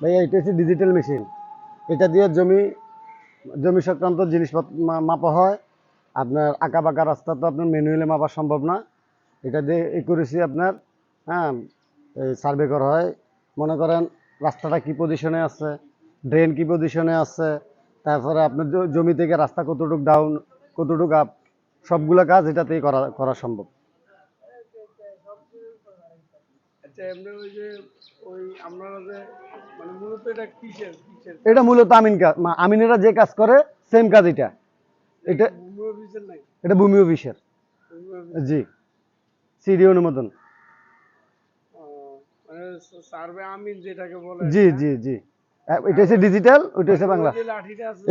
ভাইয়া, এটা হচ্ছে ডিজিটাল মেশিন এটা দিয়ে জমি জমি সংক্রান্ত জিনিসপত্র মাপা হয়। আপনার আঁকা বাঁকা রাস্তা তো আপনার ম্যানুয়ালি মাপা সম্ভব না। এটা দিয়ে এই করেছি আপনার হ্যাঁ সার্ভে করা হয়। মনে করেন রাস্তাটা কি পজিশনে আছে ড্রেন কি পজিশনে আছে, তারপরে আপনার জমি থেকে রাস্তা কতটুক ডাউন কতটুক আপ সবগুলো কাজ এটাতেই করা করা সম্ভব। আচ্ছা এমনি ওই যে ওই আপনারা যে মানে মূলত এটা কিসের কিসের? এটা মূলত আমিন কাজ আমিনেরা যে কাজ করে সেম কাজ এটা। এটা ভূমি অফিসের নাই এটা ভূমি অফিসের। জি। সিডি অনুমোদন। মানে সার্ভে আমিন যেটাকে বলে। জি জি জি। এটা হচ্ছে ডিজিটাল ওইটা হচ্ছে বাংলা।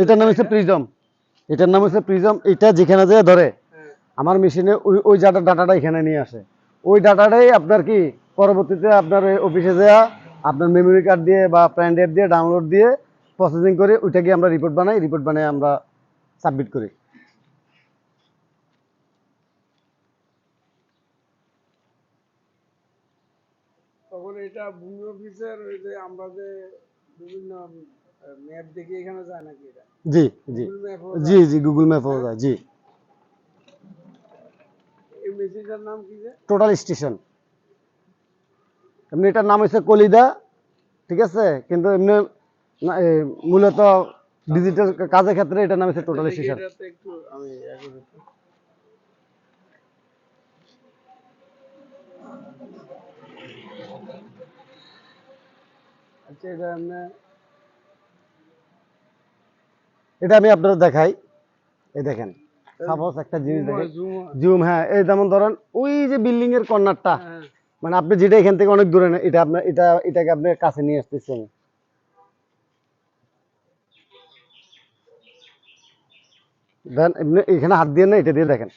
এটার নাম হচ্ছে প্রিজম। এটার নাম হচ্ছে প্রিজম এটা যেখানে যে ধরে। হ্যাঁ। আমার মেশিনে ওই ওই ডাটা ডাটাটা এখানে নিয়ে আসে। ওই ডাটাটাই আপনার কি পরবর্তীতে আপনার ওই অফিসে যাওয়া আপনার মেমোরি কার্ড দিয়ে বা প্যান ড্রাইভ দিয়ে ডাউনলোড দিয়ে প্রসেসিং করে ওইটাকে আমরা রিপোর্ট বানাই রিপোর্ট বানাই আমরা সাবমিট করি। তখন এটা ভূমি অফিসের ওই যে আমরা যে বিভিন্ন ম্যাপ দেখি এখানে যায় নাকি এটা? জি জি। জি জি গুগল ম্যাপও যায় জি। এই মেশিনটার নাম কি যে? টোটাল স্টেশন এমনি এটার নাম হচ্ছে কলিদা ঠিক আছে? কিন্তু এমনি মূলত ডিজিটাল কাজের ক্ষেত্রে এটার নাম হচ্ছে টোটাল। আচ্ছা এটা আমি আপনাদের দেখাই। এই দেখেন সাপোজ একটা জিনিস দেখেন। জুম হ্যাঁ। এই যেমন ধরেন ওই যে বিল্ডিং এর কর্নারটা মানে আপনি যেটা এখান থেকে অনেক দূরে না এটা আপনার এটা এটাকে আপনি কাছে নিয়ে আসতেছেন। দেন এমনি এখানে হাত দিয়ে না এটা দিয়ে দেখেন।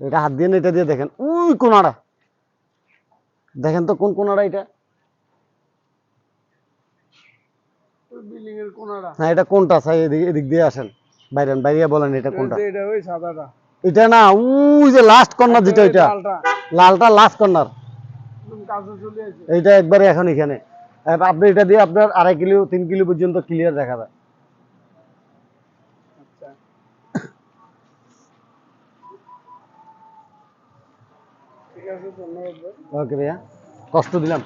এটা হাত দিয়ে না এটা দিয়ে দেখেন। ওই কোনাটা। দেখেন তো কোন কোনাটা এটা? হ্যাঁ এটা কোনটা? স্যার এদিক এদিক দিয়ে আসেন। বাইরে বাইরে বলেন এটা কোনটা। এটা ওই সাদাটা। এটা না ওই যে লাস্ট কর্নার যেটা ওইটা। লালটা লাস্ট কর্নার এইটা একবারে এখন এখানে। আপনি এটা দিয়ে আপনার আড়াই কিলো তিন কিলো পর্যন্ত ক্লিয়ার দেখা যায়। আচ্ছা। ওকে ভাইয়া। কষ্ট দিলাম।